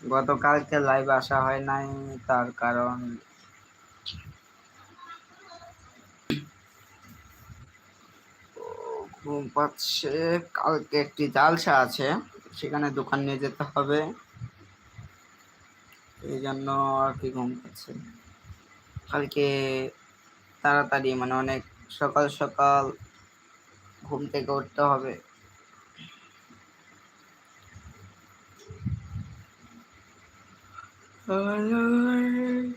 গতকালকে লাইভ আসা হয় নাই, তার কারণ ঘুম পাচ্ছে। কালকে একটি জালসা আছে, সেখানে দোকান নিয়ে যেতে হবে। এই জন্য আর কি ঘুম পাচ্ছে। কালকে তাড়াতাড়ি মানে অনেক সকাল সকাল ঘুম থেকে উঠতে হবে। Mm-hmm.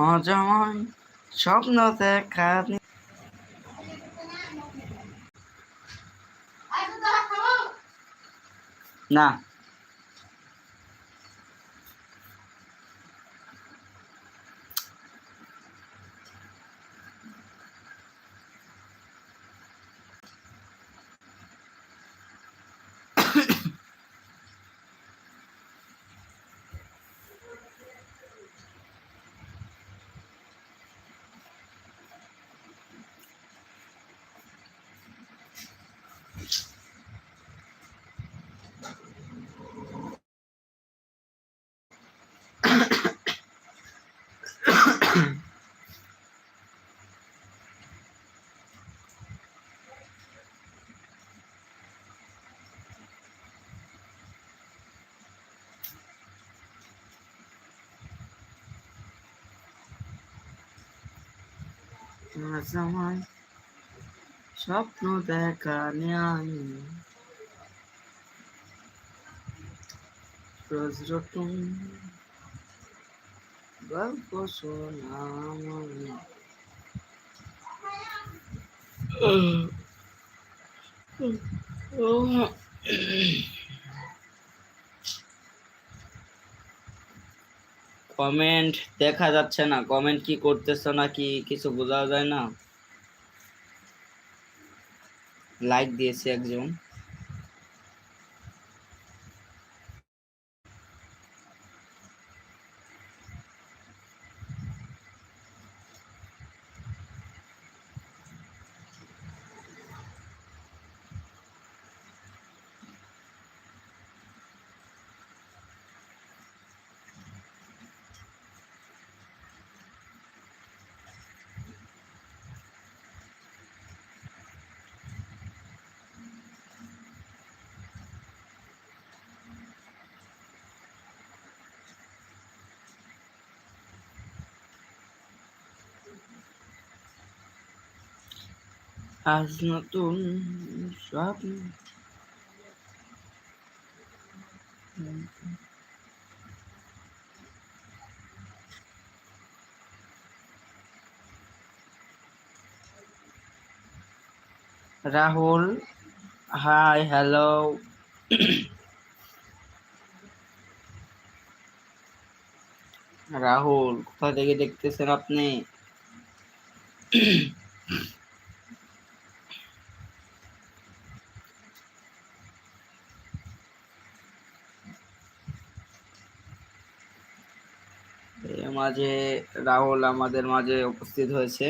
আজ আমায় স্বপ্ন দেখা নি- না আজ আমায় স্বপ্ন দেখা নেই রোজ রকম গল্প শোনা আমায়। কমেন্ট দেখা যাচ্ছে না। কমেন্ট কি করতেছো নাকি কিছু বোঝা যায় না? লাইক দিয়েছে একজন। আজ নতুন স্বপ্ন রাহুল হাই হ্যালো রাহুল কোথা থেকে দেখতেছেন আপনি? মাঝে রাহুল আমাদের মাঝে উপস্থিত হয়েছে।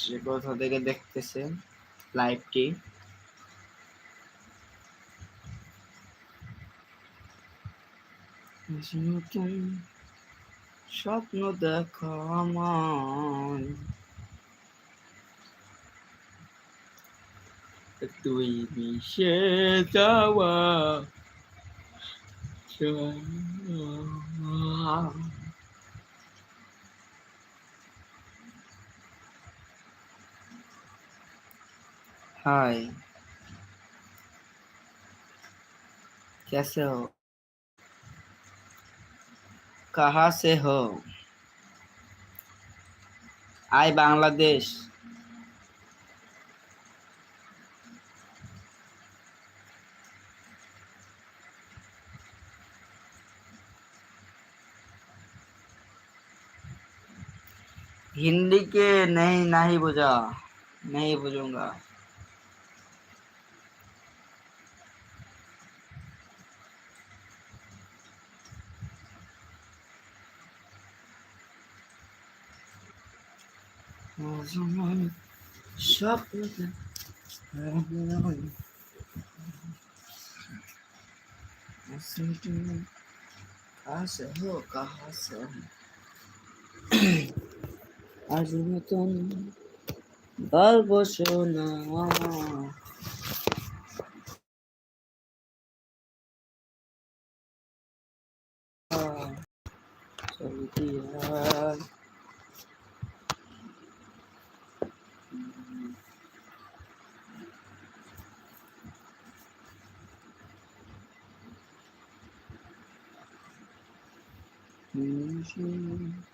সে কোথা থেকে দেখতেছে লাইভটি নতুন স্বপ্ন দেখা তুই মিশে যাওয়া हाय कैसे हो कहाँ से हो आई बांग्लादेश हिंदी के नहीं ना ही बुझा नहीं बुझूँगा कहाँ से हो कहा से हो আজ নতুন গল্প শোনা চলতি আর Mm-hmm.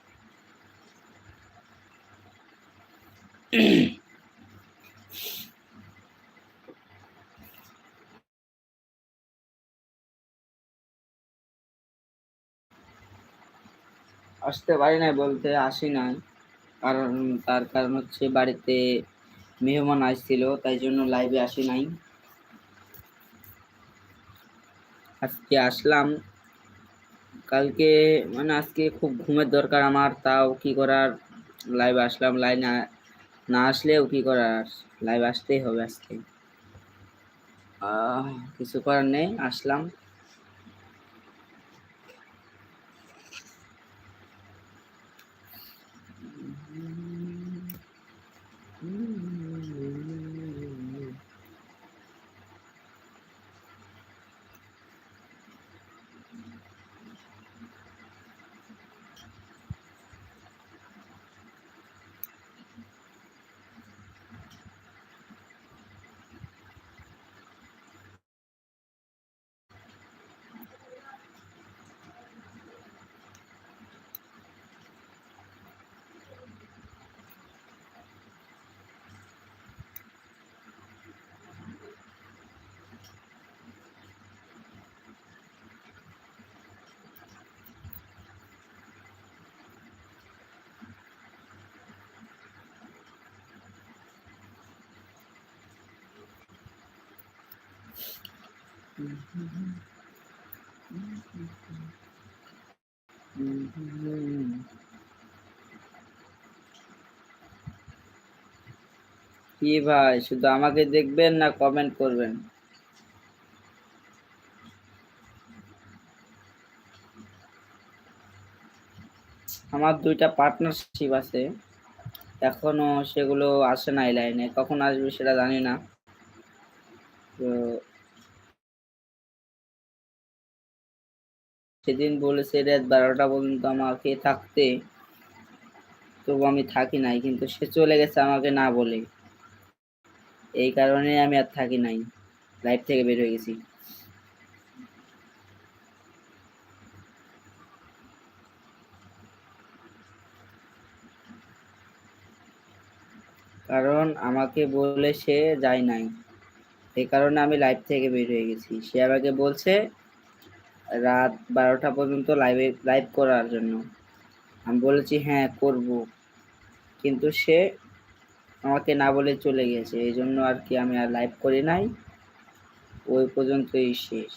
আসতে পারি নাই বলতে আসি নাই। কারণ তার কারণ হচ্ছে বাড়িতে মেহমান আসছিল, তাই জন্য লাইভে আসি নাই। আজকে আসলাম। কালকে মানে আজকে খুব ঘুমের দরকার আমার, তাও কি করার? লাইভে আসলাম লাইন না আসলেও কি করার? লাইভ আসতেই হবে আজকে। কিছু করার নেই, আসলাম। কি ভাই, শুধু আমাকে দেখবেন না কমেন্ট করবেন? আমার দুইটা পার্টনারশিপ আছে। এখনও সেগুলো আসে না এই লাইনে কখন আসবে সেটা জানি না। তো সেদিন বলেছে, রাত বারোটা পর্যন্ত আমাকে থাকতে, তবু আমি থাকি নাই, কিন্তু সে চলে গেছে আমাকে না বলে। এই কারণে আমি আর থাকি নাই লাইফ থেকে বের হয়ে গেছি। কারণ আমাকে বলে সে যায় নাই। এ কারণে আমি লাইফ থেকে বের হয়ে গেছি। সে আমাকে বলছে রাত বারোটা পর্যন্ত লাইভে লাইভ করার জন্য। আমি বলেছি হ্যাঁ করব। কিন্তু সে আমাকে না বলে চলে গেছে। এই জন্য আর কি আমি আর লাইভ করি নাই। ওই পর্যন্তই শেষ।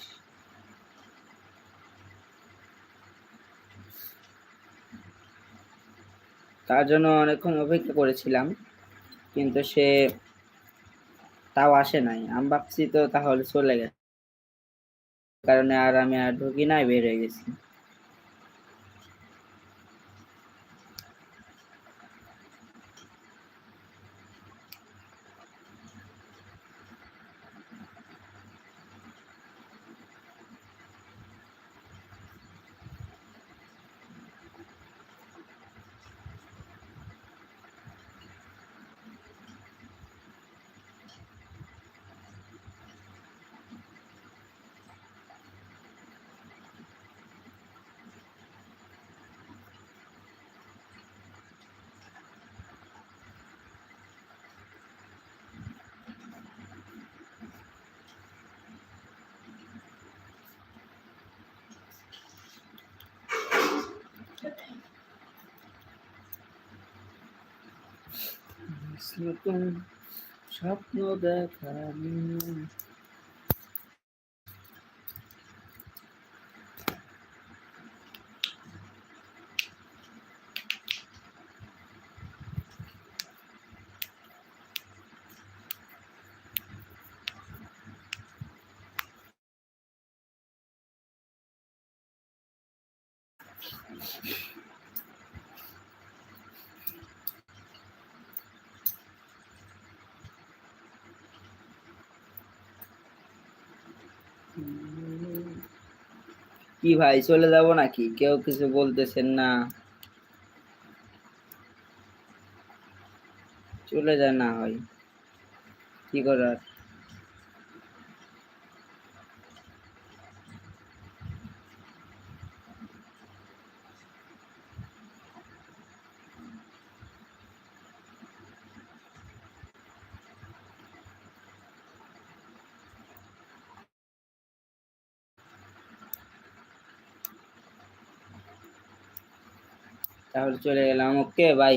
তার জন্য অনেকক্ষণ অপেক্ষা করেছিলাম, কিন্তু সে তাও আসে নাই। আমি ভাবছি তো তাহলে চলে গেছে। কারণে আর আমি আর ঢুকি নাই বের হয়ে গেছি। নতুন স্বপ্ন দেখা কি ভাই, চলে যাব নাকি? কেউ কিছু বলতেছেন না। চলে যায় না হয়। কি করার? তাহলে চলে গেলাম ওকে বাই